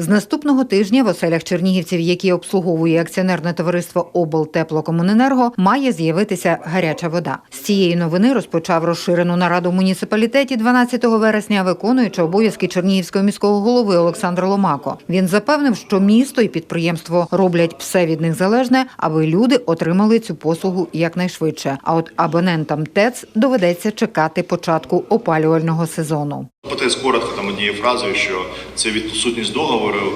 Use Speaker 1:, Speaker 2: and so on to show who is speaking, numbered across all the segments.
Speaker 1: З наступного тижня в оселях чернігівців, які обслуговує акціонерне товариство облтеплокомуненерго, має з'явитися гаряча вода. З цієї новини розпочав розширену нараду в муніципалітеті 12 вересня, виконуючи обов'язки Чернігівського міського голови Олександр Ломако. Він запевнив, що місто і підприємство роблять все від них залежне, аби люди отримали цю послугу якнайшвидше. А от абонентам ТЕЦ доведеться чекати початку опалювального сезону.
Speaker 2: Потис коротко там однією фразою, що це відсутність договору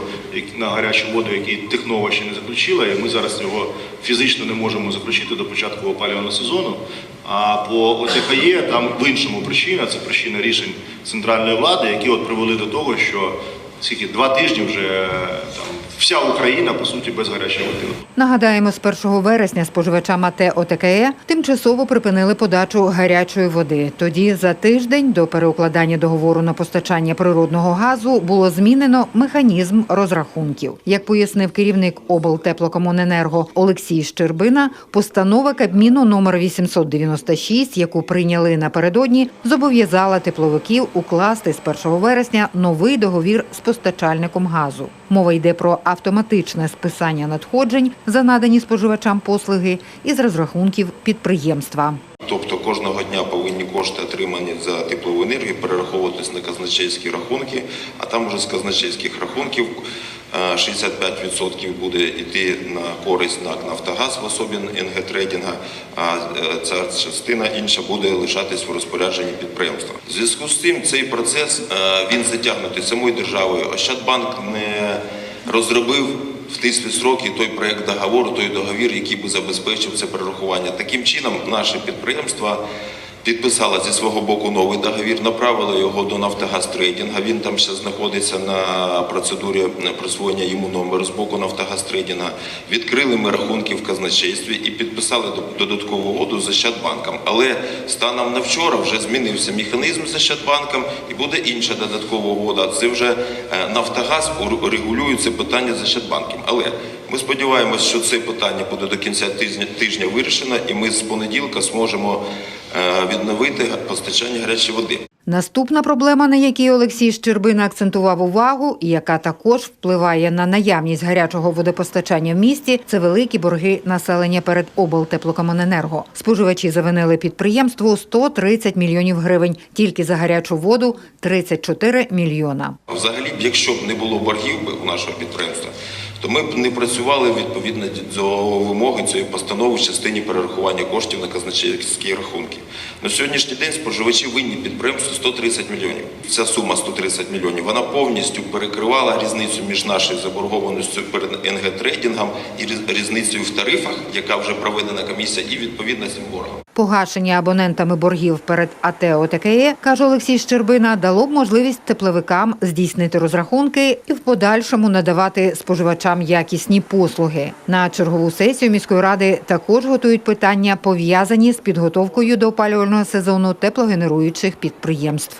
Speaker 2: на гарячу воду, який Технова ще не заключила, і ми зараз його фізично не можемо заключити до початку опалювального сезону. А по ОТКЄ там в іншому причина, це причина рішень центральної влади, які от привели до того, що скільки два тижні вже там вся Україна по суті без гарячої води.
Speaker 1: Нагадаємо, з 1 вересня споживачам АТ ОТКЕ тимчасово припинили подачу гарячої води. Тоді за тиждень до переукладання договору на постачання природного газу було змінено механізм розрахунків. Як пояснив керівник облтеплокомуненерго Олексій Щербина, постанова Кабміну номер 896, яку прийняли напередодні, зобов'язала тепловиків укласти з 1 вересня новий договір з постачальником газу. Мова йде про автоматичне списання надходжень за надані споживачам послуги із розрахунків підприємства.
Speaker 3: Тобто кожного дня повинні кошти, отримані за теплову енергію, перераховуватись на казначейські рахунки, а там уже з казначейських рахунків 65% буде йти на користь НАК «Нафтогаз» в особі НГ Трейдинга, а е, ця частина інша буде лишатись в розпорядженні підприємства. В зв'язку з цим цей процес е, він затягнутий самою державою. Ощадбанк не розробив в тислі сроки той проект договору, той договір, який би забезпечив це перерахування. Таким чином, наше підприємство підписало зі свого боку новий договір, направило його до Нафтогаз Трейдинга. Він там ще знаходиться на процедурі присвоєння йому номеру з боку Нафтогаз Трейдинга. Відкрили ми рахунки в казначействі і підписали до- додаткову угоду з Ощадбанком. Але станом на вчора вже змінився механізм з Ощадбанком і буде інша додаткова угода. Це вже е, Нафтогаз регулює це питання з Ощадбанком. Але ми сподіваємося, що це питання буде до кінця тижня, тижня вирішено, і ми з понеділка зможемо е, відновити постачання гарячої води.
Speaker 1: Наступна проблема, на якій Олексій Щербина акцентував увагу, і яка також впливає на наявність гарячого водопостачання в місті, це великі борги населення перед облтеплокомуненерго. Споживачі завинили підприємству 130 мільйонів гривень, тільки за гарячу воду 34 мільйона.
Speaker 3: Взагалі, якщо б не було боргів у нашого підприємства, то ми б не працювали відповідно до вимоги цієї постанови в частині перерахування коштів на казначейські рахунки. На сьогоднішній день споживачі винні підприємству 130 мільйонів. Ця сума 130 мільйонів вона повністю перекривала різницю між нашою заборгованістю перед НГ трейдингом і різ- різницею в тарифах, яка вже проведена комісія, і відповідно цим боргом.
Speaker 1: Погашення абонентами боргів перед АТ ОТКЕ, каже Олексій Щербина, дало б можливість тепловикам здійснити розрахунки і в подальшому надавати споживачам якісні послуги. На чергову сесію міської ради також готують питання, пов'язані з підготовкою до опалювального сезону теплогенеруючих підприємств.